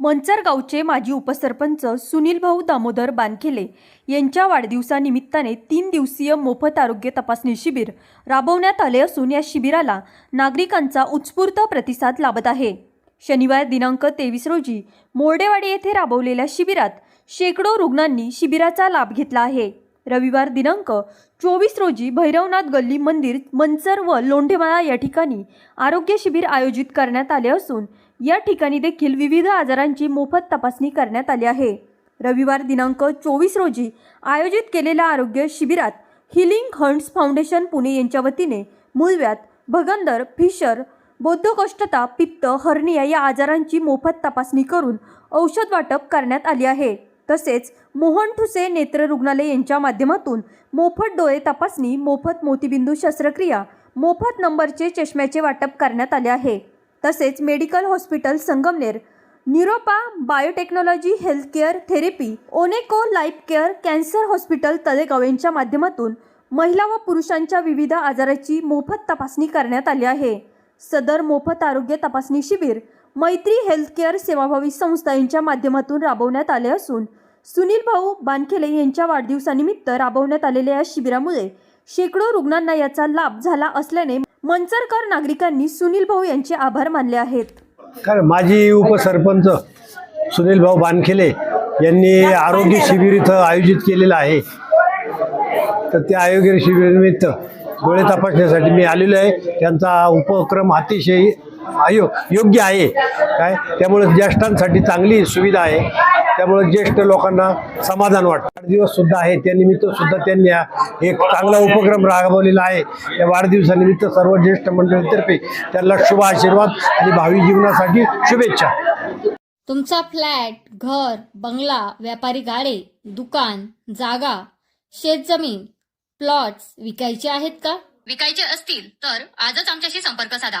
मंचर गावचे माजी उपसरपंच सुनील भाऊ दामोदर बानखेले यांच्या वाढदिवसानिमित्ताने तीन दिवसीय मोफत आरोग्य तपासणी शिबिर राबवण्यात आले असून या शिबिराला नागरिकांचा उत्स्फूर्त प्रतिसाद लाभत आहे. शनिवार दिनांक तेवीस रोजी मोर्डेवाडी येथे राबवलेल्या शिबिरात शेकडो रुग्णांनी शिबिराचा लाभ घेतला आहे. रविवार दिनांक चोवीस रोजी भैरवनाथ गल्ली मंदिर मंचर व लोंढेमाळा या ठिकाणी आरोग्य शिबिर आयोजित करण्यात आले असून या ठिकाणी देखील विविध आजारांची मोफत तपासणी करण्यात आली आहे. रविवार दिनांक चोवीस रोजी आयोजित केलेल्या आरोग्य शिबिरात हिलिंग हंट्स फाउंडेशन पुणे यांच्या वतीने मूलव्याध भगंदर फिशर बौद्धकोष्ठता पित्त हर्निया या आजारांची मोफत तपासणी करून औषध वाटप करण्यात आली आहे. तसेच मोहन ठुसे नेत्र रुग्णालय यांच्या माध्यमातून मोफत डोळे तपासणी मोफत मोतीबिंदू शस्त्रक्रिया मोफत नंबरचे चष्म्याचे वाटप करण्यात आले आहे. तसेच medical hospital Sangamner निरोपा biotechnology healthcare therapy Onco Life Care Cancer Hospital Talegaon यांच्या माध्यमातून महिला व पुरुषांच्या विविध आजाराची मोफत तपासणी करण्यात आली आहे. सदर मोफत आरोग्य तपासणी शिबिर मैत्री हेल्थकेअर सेवाभावी संस्था यांच्या माध्यमातून राबवण्यात आले असून सुनील भाऊ बानखेले यांच्या वाढदिवसानिमित्त राबवण्यात आलेल्या या शिबिरामुळे शेकडो रुग्णांना याचा लाभ झाला असल्याने मंचरकर नागरिकांनी सुनील भाऊ यांचे आभार मानले आहेत. कारण माजी उपसरपंच सुनील भाऊ बानखेले यांनी आरोग्य शिबिर इथं आयोजित केलेलं आहे. तर त्या आरोग्य शिबिरानिमित्त डोळे तपासण्यासाठी मी आलेलो आहे. त्यांचा उपक्रम अतिशय आयो योग्य आहे. काय? त्यामुळे ज्येष्ठांसाठी चांगली सुविधा आहे. त्यामुळे ज्येष्ठ लोकांना समाधान वाटतं. वाढदिवससुद्धा आहे त्यानिमित्त सुद्धा त्यांनी एक चांगला उपक्रम राबवलेला आहे. या वाढदिवसानिमित्त सर्व ज्येष्ठ मंडळीतर्फे त्यांना शुभ आशीर्वाद आणि भावी जीवनासाठी शुभेच्छा. तुमचा फ्लॅट घर बंगला व्यापारी गाडे दुकान जागा शेतजमीन प्लॉट्स विकायचे आहेत का? विकायचे असतील तर आजच आमच्याशी संपर्क साधा.